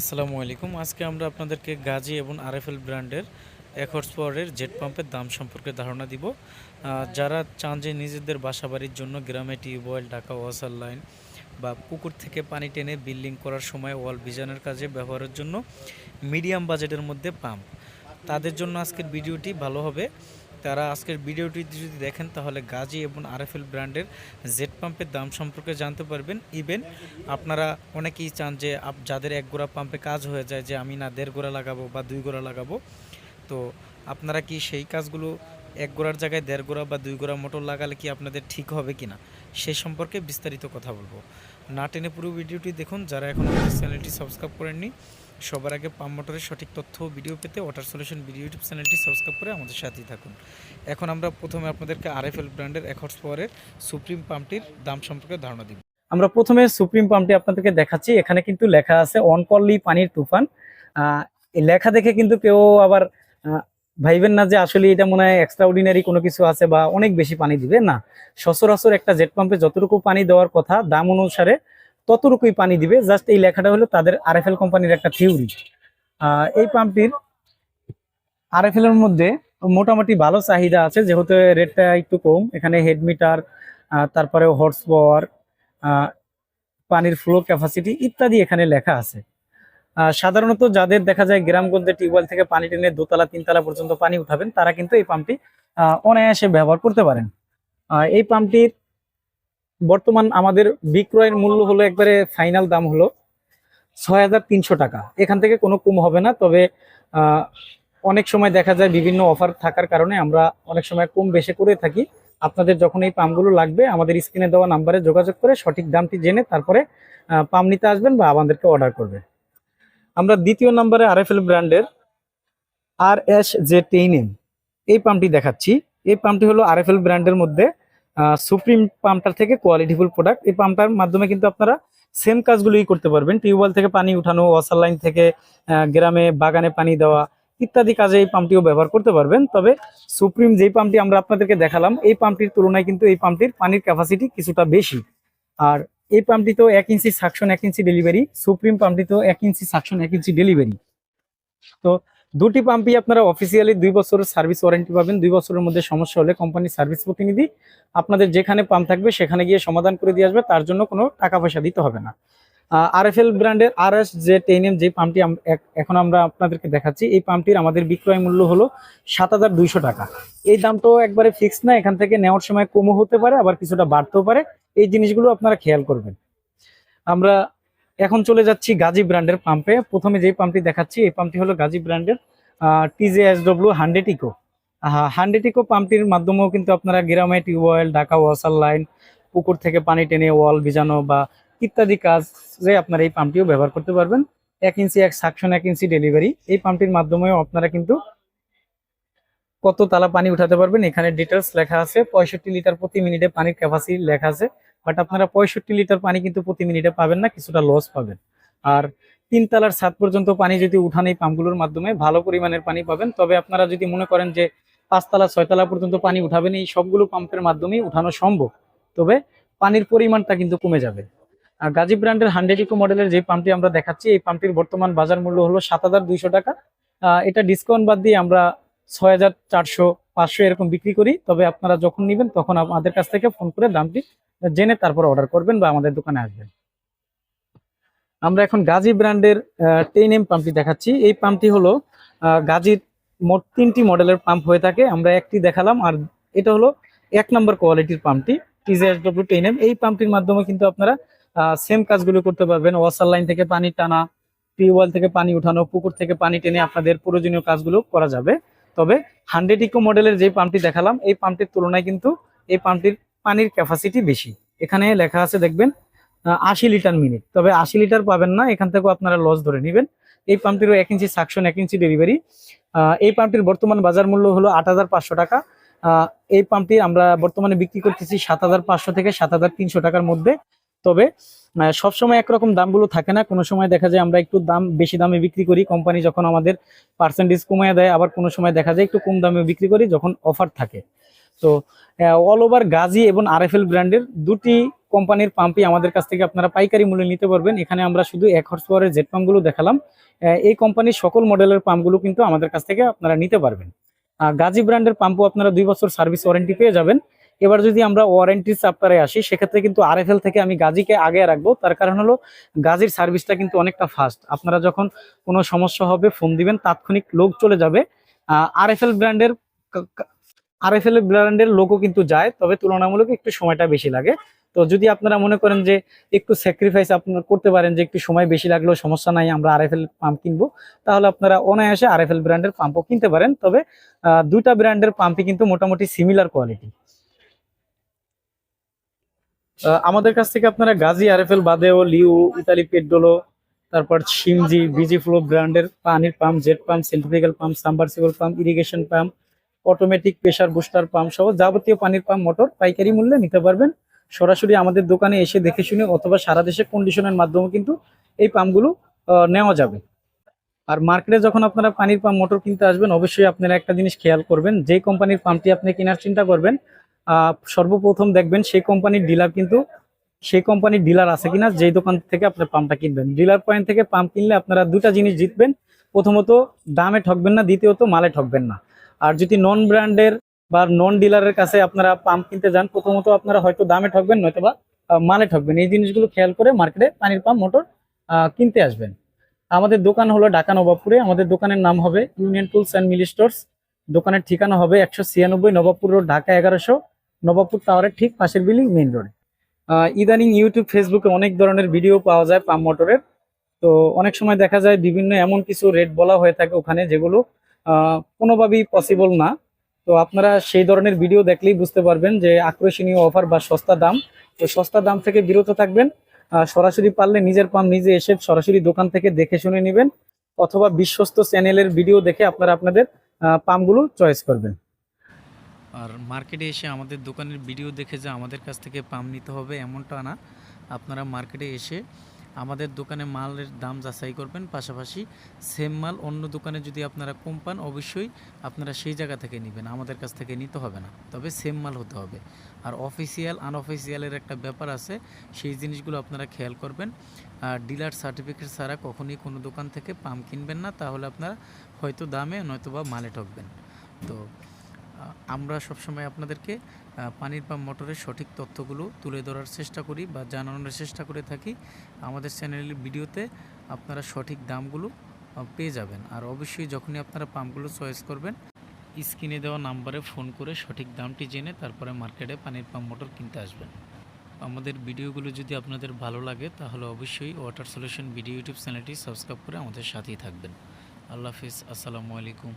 আসসালামু আলাইকুম। আজকে আমরা আপনাদেরকে গাজী এবং আরএফএল ব্র্যান্ডের এক হর্স পাওয়ারের জেট পাম্পের দাম সম্পর্কে ধারণা দিব। যারা চান যে নিজেদের বাসাবাড়ির জন্য গ্রামে টিউবওয়েল, ঢাকা ওয়াসার লাইন বা পুকুর থেকে পানি টেনে বিল্ডিং করার সময় ওয়াল ভিজানের কাজে ব্যবহারের জন্য মিডিয়াম বাজেটের মধ্যে পাম্প। তাদের জন্য আজকের ভিডিওটি ভালো হবে। তারা আজকের ভিডিওটি যদি দেখেন, তাহলে গাজী এবং আরএফএল ব্র্যান্ডের জেট পাম্পের দাম সম্পর্কে জানতে পারবেন। ইভেন আপনারা অনেকেই চান যে যাদের এক গোড়া পাম্পে কাজ হয়ে যায় যে আমি না দেড় গোড়া লাগাবো বা দুই গোড়া লাগাবো। তো আপনারা কি সেই কাজগুলো এক গোড়ার জায়গায় দেড় গোড়া বা দুই গোড়া মোটর লাগালে কি আপনাদের ঠিক হবে কিনা সে সম্পর্কে বিস্তারিত কথা বলব। না টেনে পুরো ভিডিওটি দেখুন, যারা এখন আমাদের চ্যানেলটি সাবস্ক্রাইব করেননি, সবার আগে পাম্প মোটরের সঠিক তথ্য ভিডিও পেতে ওয়াটার সলিউশন ভিডিও ইউটিউব চ্যানেলটি সাবস্ক্রাইব করে আমাদের সাথেই থাকুন। এখন আমরা প্রথমে আপনাদেরকে আরএফএল ব্র্যান্ডের এক হর্স পাওয়ারের সুপ্রিম পাম্পটির দাম সম্পর্কে ধারণা দিব। আমরা প্রথমে সুপ্রিম পাম্পটি আপনাদেরকে দেখাচ্ছি, এখানে কিন্তু লেখা আছে, অনকললি পানির তুফান। লেখা দেখে কিন্তু কেউ আবার ভাইবেন না যে আসলে এটা মনে হয় এক্সট্রা অর্ডিনারি কোনো কিছু আছে বা অনেক বেশি পানি দিবে? না। সচরাচর একটা জেট পাম্পে যতটুকু পানি দেওয়ার কথা, দাম অনুসারে ততটুকুই পানি দিবে। জাস্ট এই লেখাটা হলো তাদের আর আরএফএল কোম্পানির একটা থিওরি এই পাম্পটির আরএফএল এর মধ্যে মোটামুটি ভালো চাহিদা আছে, যেহেতু রেটটা একটু কম। এখানে হেড মিটার তারপরে হর্স পাওয়ার পানির ফ্লো ক্যাপাসিটি ইত্যাদি এখানে লেখা আছে। সাধারণত যাদের দেখা যায় গ্রামগঞ্জে টিউবওয়েল থেকে পানি টেনে দোতলা, তিনতলা পর্যন্ত পানি উঠাবেন, তারা কিন্তু এই পাম্পটি অনায়াসে ব্যবহার করতে পারেন। এই পাম্পটির বর্তমান আমাদের বিক্রয়ের মূল্য হলো একবারে ফাইনাল দাম হলো ছয় হাজার তিনশো টাকা। এখান থেকে কোনো কম হবে না, তবে অনেক সময় দেখা যায় বিভিন্ন অফার থাকার কারণে আমরা অনেক সময় কম বেশি করে থাকি। আপনাদের যখন এই পাম্পগুলো লাগবে, আমাদের স্ক্রিনে দেওয়া নাম্বারে যোগাযোগ করে সঠিক দামটি জেনে তারপরে পাম্প নিতে আসবেন বা আমাদেরকে অর্ডার করবে আমরা দ্বিতীয় নম্বরে আরএফএল ব্র্যান্ডের আর এস জে টেইনএম এই পাম্পটি দেখাচ্ছি। এই পাম্পটি হলো আরএফএল ব্র্যান্ডের মধ্যে সুপ্রিম পাম্পটার থেকে কোয়ালিটিফুল প্রোডাক্ট। এই পাম্পটার মাধ্যমে কিন্তু আপনারা সেম কাজগুলোই করতে পারবেন। টিউবওয়েল থেকে পানি উঠানো, ওয়াসার লাইন থেকে গ্রামে বাগানে পানি দেওয়া ইত্যাদি কাজে এই পাম্পটিও ব্যবহার করতে পারবেন। তবে সুপ্রিম যেই পাম্পটি আমরা আপনাদেরকে দেখালাম, এই পাম্পটির তুলনায় কিন্তু এই পাম্পটির পানির ক্যাপাসিটি কিছুটা বেশি। আর এই পাম্পটি তো এক ইঞ্চি সাকশন এক ইঞ্চি ডেলিভারি সুপ্রিম পাম্পটি তো এক ইঞ্চি সাকশন এক ইঞ্চি ডেলিভারি তো দুটি পাম্পই আপনারা অফিসিয়ালি দুই বছরের সার্ভিস ওয়ারেন্টি পাবেন। দুই বছরের মধ্যে সমস্যা হলে কোম্পানির সার্ভিস প্রতিনিধি আপনাদের যেখানে পাম্প থাকবে সেখানে গিয়ে সমাধান করে দিয়ে আসবে। তার জন্য কোনো টাকা পয়সা দিতে হবে না। আরএফএল ব্র্যান্ডের আর এস যে টেন এম যে পাম্পটি এখন আমরা আপনাদেরকে দেখাচ্ছি, এই পাম্পটির আমাদের বিক্রয় মূল্য হলো সাত হাজার দুইশো টাকা। এই দামটাও একবারে ফিক্স না, এখান থেকে নেওয়ার সময় কমও হতে পারে, আবার কিছুটা বাড়তেও পারে। এই জিনিসগুলো আপনারা খেয়াল করবেন। আমরা এখন চলে যাচ্ছি গাজী ব্র্যান্ডের পাম্পে। প্রথমে যে পাম্পটি দেখাচ্ছি, এই পাম্পটি হলো গাজী ব্র্যান্ডের TJ S W hundred eco. Hundred eco পাম্পটির মাধ্যমেও কিন্তু আপনারা গ্রামে টিউবওয়েল, ঢাকা ওয়াসার লাইন, পুকুর থেকে পানি টেনে ওয়াল ভিজানো বা ইত্যাদি কাজে আপনারা এই পাম্পটিও ব্যবহার করতে পারবেন। এক ইঞ্চি, এক সাকশন এক ইঞ্চি ডেলিভারি এই পাম্পটির মাধ্যমেও আপনারা কিন্তু কত তালা পানি উঠাতে পারবেন। এখানে ডিটেলস লেখা আছে। পঁয়ষট্টি লিটার প্রতি মিনিটে পানির ক্যাপাসিটি লেখা আছে। বাট আপনারা পঁয়ষট্টি লিটার পানি কিন্তু প্রতি মিনিটে পাবেন না, কিছুটা লস পাবেন। আর তিন তালার ছাদ পর্যন্ত পানি যদি উঠান এই পাম্পগুলোর মাধ্যমে, ভালো পরিমাণের পানি পাবেন। তবে আপনারা যদি মনে করেন যে পাঁচতলা ছয়তলা পর্যন্ত পানি উঠাবেন, এই সবগুলো পাম্পের মাধ্যমেই উঠানো সম্ভব। তবে পানির পরিমাণটা কিন্তু কমে যাবে। গাজী ব্র্যান্ডের হান্ড্রেড ইকো মডেলের যে পাম্পটি আমরা দেখাচ্ছি, এই পাম্পটির বর্তমান বাজার মূল্য হলো সাত হাজার দুইশো টাকা। এটা ডিসকাউন্ট বাদ দিয়ে আমরা ছয় হাজার চারশো, পাঁচশো এরকম বিক্রি করি। তবে আপনারা যখন নেবেন তখন আমাদের কাছ থেকে ফোন করে দামটি জেনে তারপর অর্ডার করবেন বা আমাদের দোকানে আসবেন। আমরা এখন গাজী ব্র্যান্ডের টেন এম পাম্পটি দেখাচ্ছি। এই পাম্পটি হলো গাজীর মোট তিনটি মডেলের পাম্প হয়ে থাকে। আমরা একটি দেখালাম আর এটা হলো এক নম্বর কোয়ালিটির পাম্পটি টিজিএস ডব্লিউ টেন এম এই পাম্পটির মাধ্যমে কিন্তু আপনারা সেম কাজগুলো করতে পারবেন। ওয়াসার লাইন থেকে পানি টানা টিউবওয়েল থেকে পানি উঠানো, পুকুর থেকে পানি টেনে আপনাদের প্রয়োজনীয় কাজগুলো করা যাবে। তবে হান্ড্রেড ইকো মডেলের যে পাম্পটি দেখালাম, এই পাম্পটির তুলনায় কিন্তু এই পাম্পটির পানির ক্যাপাসিটি বেশি। এখানে লেখা আছে, দেখবেন আশি লিটার মিনিট তবে আশি লিটার পাবেন না, এখান থেকেও আপনারা লস ধরে নেবেন। এই পাম্পটিরও এক ইঞ্চি সাকশন এক ইঞ্চি ডেলিভারি এই পাম্পটির বর্তমান বাজার মূল্য হলো আট হাজার পাঁচশো টাকা। এই পাম্পটি আমরা বর্তমানে বিক্রি করতেছি সাত হাজার পাঁচশো থেকে সাত হাজার তিনশো টাকার মধ্যে। তবে সবসময় একরকম দামগুলো থাকে না। কোনো সময় দেখা যায় আমরা একটু দাম, বেশি দামে বিক্রি করি। কোম্পানি যখন আমাদের পার্সেন্টেজ কমিয়ে দেয়, আবার কোনো সময় দেখা যায় একটু কম দামে বিক্রি করি যখন অফার থাকে। তো অল ওভার গাজী এবং আরএফএল ব্র্যান্ডের দুটি কোম্পানির পাম্পই আমাদের কাছ থেকে আপনারা পাইকারি মূল্যে নিতে পারবেন। এখানে আমরা শুধু এক হর্স পাওয়ারের জেট পাম্পগুলো দেখালাম। এই কোম্পানির সকল মডেলের পাম্পগুলো কিন্তু আমাদের কাছ থেকে আপনারা নিতে পারবেন। গাজী ব্র্যান্ডের পাম্পও আপনারা দুই বছর সার্ভিস ওয়ারেন্টি পেয়ে যাবেন। এবার যদি আমরা ওয়ারেন্টি চাপ্টারে আসি, সেক্ষেত্রে কিন্তু আরএফএল থেকে আমি গাজীকে আগে রাখব। তার কারণ হলো, গাজীর সার্ভিসটা কিন্তু অনেকটা ফাস্ট আপনারা যখন কোনো সমস্যা হবে ফোন দিবেন, তাৎক্ষণিক লোক চলে যাবে। আরএফএল ব্র্যান্ডের আরএফএল ব্র্যান্ডের লোকও কিন্তু যায়, তবে তুলনামূলক একটু সময়টা বেশি লাগে। তো যদি আপনারা মনে করেন যে, একটু স্যাক্রিফাইস আপনারা করতে পারেন যে, একটু সময় বেশি লাগলেও সমস্যা নাই, আমরা আরএফএল পাম্প কিনবো, তাহলে আপনারা অনায়াসে আরএফএল ব্র্যান্ডের পাম্পও কিনতে পারেন। তবে দুইটা ব্র্যান্ডের পাম্পই কিন্তু মোটামুটি সিমিলার কোয়ালিটি আমাদের কাছ থেকে আপনারা গাজী আরএফএল বাদেও লিউ, ইতালি পেট্রোলো তারপর সিমজি বিজি ফ্লো ব্র্যান্ডের পানির pump, jet pump centrifugal pump, submersible pump, irrigation pump, automatic pressure booster pump সহ যাবতীয় পানির পাম্প, মোটর, পাইকারি মূল্যে নিতে পারবেন। সরাসরি আমাদের দোকানে এসে দেখে শুনে অথবা সারা দেশে কন্ডিশনের মাধ্যমে কিন্তু এই পাম্পগুলো নেওয়া যাবে। আর মার্কেটে যখন আপনারা পানির পাম্প, মোটর কিনতে আসবেন, অবশ্যই আপনারা একটা জিনিস খেয়াল করবেন যে কোম্পানির পাম্পটি আপনি কেনার চিন্তা করবেন সর্বপ্রথম দেখবেন সেই কোম্পানির ডিলার কিন্তু সেই কোম্পানির ডিলার আছে কিনা, যেই দোকান থেকে আপনার পাম্পটা কিনবেন। ডিলার পয়েন্ট থেকে পাম্প কিনলে আপনারা দুটা জিনিস জিতবেন। প্রথমত, দামে ঠকবেন না। দ্বিতীয়ত, মালে ঠকবেন না। আর যদি নন ব্র্যান্ডের বা নন ডিলারের কাছে আপনারা পাম্প কিনতে যান, প্রথমত আপনারা হয়তো দামে ঠকবেন নয়তো বা মালে ঠকবেন। এই জিনিসগুলো খেয়াল করে মার্কেটে পানির পাম্প, মোটর কিনতে আসবেন। আমাদের দোকান হলো ঢাকা নবাবপুরে। আমাদের দোকানের নাম হবে ইউনিয়ন টুলস অ্যান্ড মিলি স্টোর্স দোকানের ঠিকানা হবে একশো ছিয়ানব্বই নবাবপুর রোড, ঢাকা এগারোশো। নবাবপুর টাওয়ারের ঠিক পাশের বিল্ডিং মেইন রোড। ইদানিং ইউটিউব ফেসবুকে অনেক ধরনের ভিডিও পাওয়া যায় পাম্প মোটরের। তো অনেক সময় দেখা যায় বিভিন্ন এমন কিছু রেট বলা হয়ে থাকে ওখানে যেগুলো কোনোভাবেই পসিবল না। তো আপনারা সেই ধরনের ভিডিও দেখলেই বুঝতে পারবেন যে আকর্ষণীয় অফার বা সস্তা দাম। তো সস্তা দাম থেকে বিরত থাকবেন। সরাসরি পারলে নিজের পাম্প নিজে এসে সরাসরি দোকান থেকে দেখে শুনে নেবেন। অথবা বিশ্বস্ত চ্যানেলের ভিডিও দেখে আপনারা আপনাদের আহ, পাম্পগুলো চয়েস করবেন। আর মার্কেটে এসে আমাদের দোকানের ভিডিও দেখে যে আমাদের কাছ থেকে পাম্প নিতে হবে এমনটা না। আপনারা মার্কেটে এসে আমাদের দোকানে মালের দাম যাচাই করবেন, পাশাপাশি সেম মাল অন্য দোকানে যদি আপনারা কম পান, অবশ্যই আপনারা সেই জায়গা থেকে নেবেন, আমাদের কাছ থেকে নিতে হবে না। তবে সেম মাল হতে হবে। আর অফিসিয়াল আনঅফিসিয়ালের একটা ব্যাপার আছে, সেই জিনিসগুলো আপনারা খেয়াল করবেন। আর ডিলার সার্টিফিকেট ছাড়া কখনই কোনো দোকান থেকে পাম্প কিনবেন না, তাহলে আপনারা হয়তো দামে নয়তো বা মালে ঠকবেন। তো আমরা সবসময় আপনাদেরকে পানির পাম্প মোটরের সঠিক তথ্যগুলো তুলে ধরার চেষ্টা করি বা জানানোর চেষ্টা করে থাকি। আমাদের চ্যানেলের ভিডিওতে আপনারা সঠিক দামগুলো পেয়ে যাবেন। আর অবশ্যই যখনই আপনারা পাম্পগুলো চয়েস করবেন, স্ক্রিনে দেওয়া নাম্বারে ফোন করে সঠিক দামটি জেনে তারপরে মার্কেটে পানির পাম্প মোটর কিনতে আসবেন। আমাদের ভিডিওগুলো যদি আপনাদের ভালো লাগে, তাহলে অবশ্যই ওয়াটার সলিউশন ভিডিও ইউটিউব চ্যানেলটি সাবস্ক্রাইব করে আমাদের সাথেই থাকবেন। আল্লাহ হাফিজ, আসসালামু আলাইকুম।